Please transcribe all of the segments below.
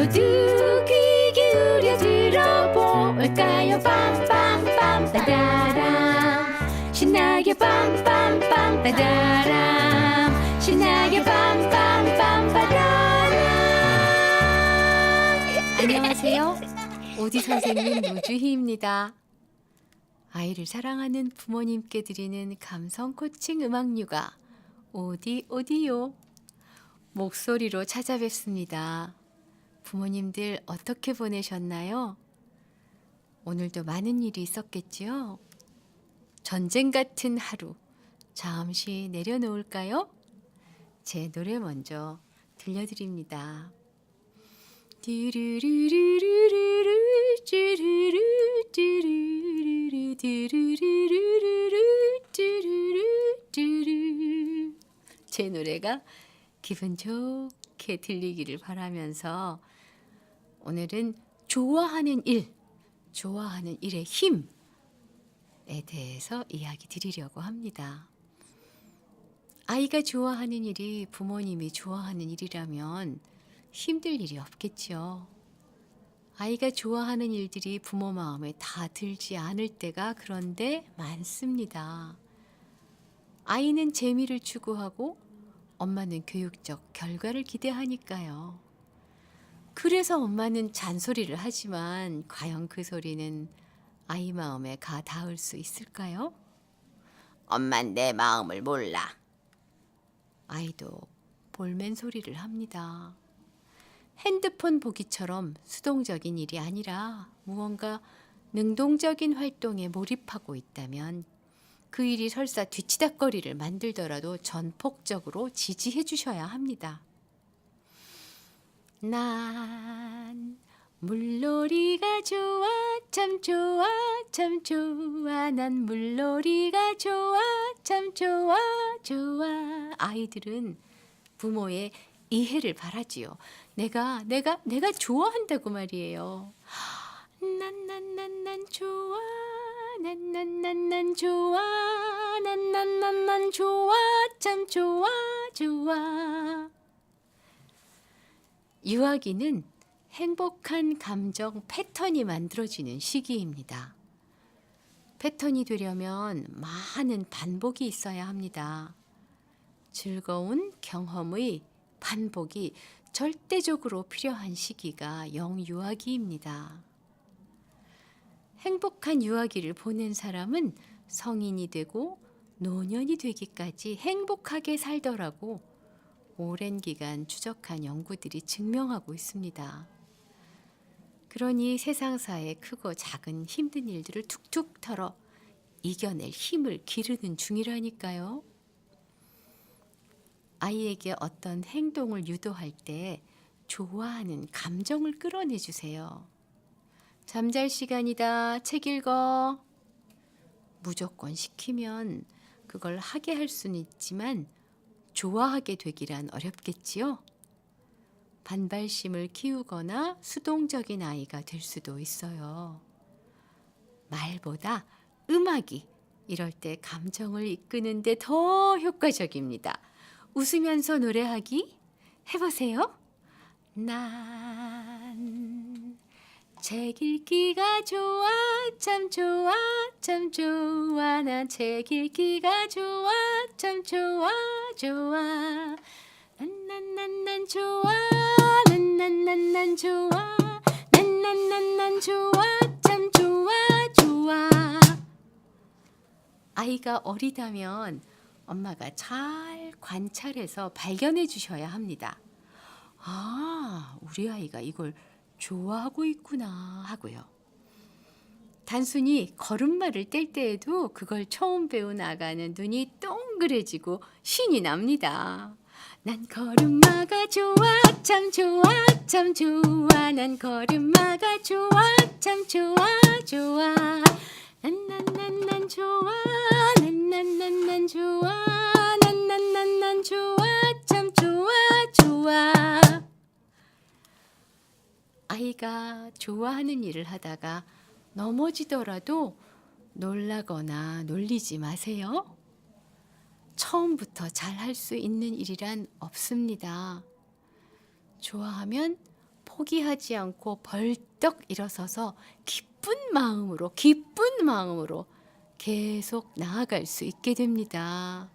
모두 귀 기울여 들어볼까요? 빰빰빰 따다람. 신나게 빰빰빰 따다람. 신나게 빰빰빰 빠라람. 안녕하세요. 오디 선생님 노주희입니다. 아이를 사랑하는 부모님께 드리는 감성 코칭 음악 육아 오디 오디오 목소리로 찾아뵙습니다. 부모님들 어떻게 보내셨나요? 오늘도 많은 일이 있었겠지요? 전쟁 같은 하루 잠시 내려놓을까요? 제 노래 먼저 들려드립니다. 제 노래가 기분 좋게 들리기를 바라면서 오늘은 좋아하는 일, 좋아하는 일의 힘에 대해서 이야기 드리려고 합니다. 아이가 좋아하는 일이 부모님이 좋아하는 일이라면 힘들 일이 없겠지요. 아이가 좋아하는 일들이 부모 마음에 다 들지 않을 때가 그런데 많습니다. 아이는 재미를 추구하고 엄마는 교육적 결과를 기대하니까요. 그래서 엄마는 잔소리를 하지만 과연 그 소리는 아이 마음에 가 닿을 수 있을까요? 엄만 내 마음을 몰라. 아이도 볼멘 소리를 합니다. 핸드폰 보기처럼 수동적인 일이 아니라 무언가 능동적인 활동에 몰입하고 있다면 그 일이 설사 뒤치다거리를 만들더라도 전폭적으로 지지해 주셔야 합니다. 난 물놀이가 좋아 참 좋아 참 좋아. 난 물놀이가 좋아 참 좋아 좋아. 아이들은 부모의 이해를 바라지요. 내가 내가 내가 좋아한다고 말이에요. 난 난 난 난 좋아. 난 난 난 난 좋아. 난 난 난 난 좋아. 참 좋아 좋아 유아기는 행복한 감정 패턴이 만들어지는 시기입니다. 패턴이 되려면 많은 반복이 있어야 합니다. 즐거운 경험의 반복이 절대적으로 필요한 시기가 영유아기입니다. 행복한 유아기를 보낸 사람은 성인이 되고 노년이 되기까지 행복하게 살더라고 오랜 기간 추적한 연구들이 증명하고 있습니다. 그러니 세상사의 크고 작은 힘든 일들을 툭툭 털어 이겨낼 힘을 기르는 중이라니까요. 아이에게 어떤 행동을 유도할 때 좋아하는 감정을 끌어내 주세요. 잠잘 시간이다. 책 읽어. 무조건 시키면 그걸 하게 할 수는 있지만 좋아하게 되기란 어렵겠지요. 반발심을 키우거나 수동적인 아이가 될 수도 있어요. 말보다 음악이 이럴 때 감정을 이끄는데 더 효과적입니다. 웃으면서 노래하기 해보세요. 난 책 읽기가 좋아 참 좋아 참 좋아 난 책 읽기가 좋아 참 좋아 좋아. 난난난난 좋아. 난난난난 좋아. 난난난난 좋아. 참 좋아 좋아. 아이가 어리다면 엄마가 잘 관찰해서 발견해 주셔야 합니다. 아, 우리 아이가 이걸 좋아하고 있구나 하고요. 단순히 걸음마를 뗄 때에도 그걸 처음 배운 아가는 눈이 동그래지고 신이 납니다. 난 걸음마가 좋아 참 좋아 참 좋아. 난 걸음마가 좋아 참 좋아 좋아. 난 난 난 난 좋아. 난 난 난 난 좋아. 난 난 난 난 좋아 참 좋아 좋아. 아이가 좋아하는 일을 하다가 넘어지더라도 놀라거나 놀리지 마세요. 처음부터 잘 할 수 있는 일이란 없습니다. 좋아하면 포기하지 않고 벌떡 일어서서 기쁜 마음으로, 기쁜 마음으로 계속 나아갈 수 있게 됩니다.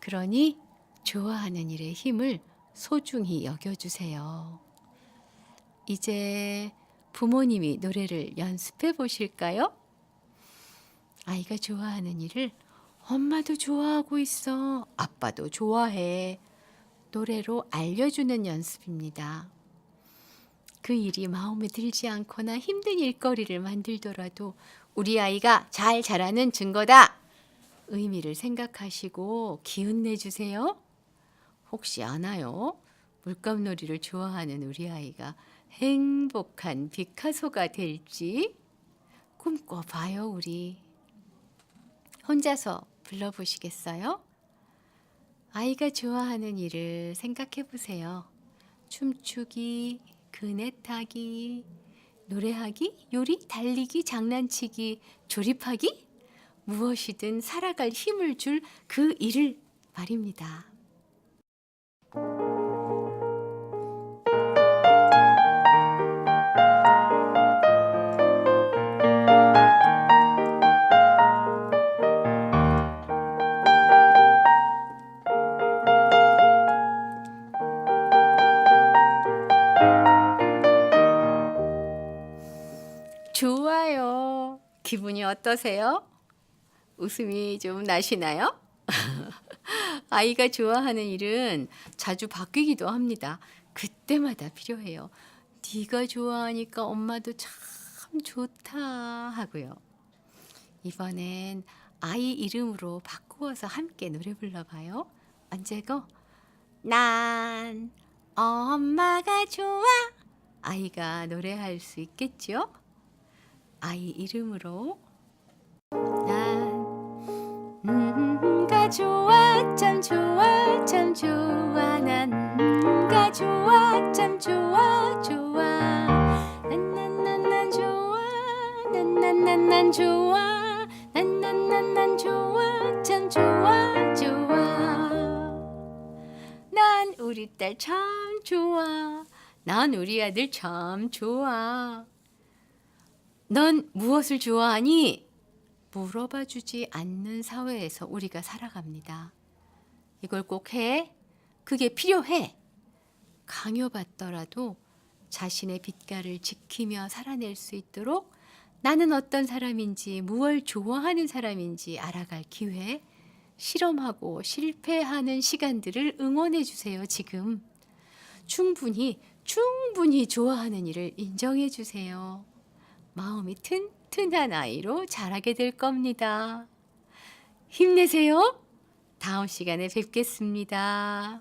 그러니 좋아하는 일의 힘을 소중히 여겨주세요. 이제 부모님이 노래를 연습해 보실까요? 아이가 좋아하는 일을 엄마도 좋아하고 있어. 아빠도 좋아해. 노래로 알려주는 연습입니다. 그 일이 마음에 들지 않거나 힘든 일거리를 만들더라도 우리 아이가 잘 자라는 증거다. 의미를 생각하시고 기운 내주세요. 혹시 아나요? 물감놀이를 좋아하는 우리 아이가 행복한 피카소가 될지 꿈꿔봐요, 우리. 혼자서 불러보시겠어요? 아이가 좋아하는 일을 생각해 보세요. 춤추기, 그네 타기, 노래하기, 요리, 달리기, 장난치기, 조립하기, 무엇이든 살아갈 힘을 줄 그 일을 말입니다. 기분이 어떠세요? 웃음이 좀 나시나요? 아이가 좋아하는 일은 자주 바뀌기도 합니다. 그때마다 필요해요. 네가 좋아하니까 엄마도 참 좋다 하고요. 이번엔 아이 이름으로 바꾸어서 함께 노래 불러봐요. 언제고? 난 엄마가 좋아. 아이가 노래할 수 있겠죠? 아이 이름으로. 난가 좋아 참 좋아 참 좋아. 난가 좋아 참 좋아 좋아. 난난난난 좋아. 난난난난 좋아. 난난난난 좋아 참 좋아 좋아. 난 우리 딸 참 좋아. 난 우리 아들 참 좋아 넌 무엇을 좋아하니? 물어봐 주지 않는 사회에서 우리가 살아갑니다. 이걸 꼭 해. 그게 필요해. 강요받더라도 자신의 빛깔을 지키며 살아낼 수 있도록 나는 어떤 사람인지, 무엇을 좋아하는 사람인지 알아갈 기회, 실험하고 실패하는 시간들을 응원해 주세요, 지금. 충분히, 충분히 좋아하는 일을 인정해 주세요. 마음이 튼튼한 아이로 자라게 될 겁니다. 힘내세요. 다음 시간에 뵙겠습니다.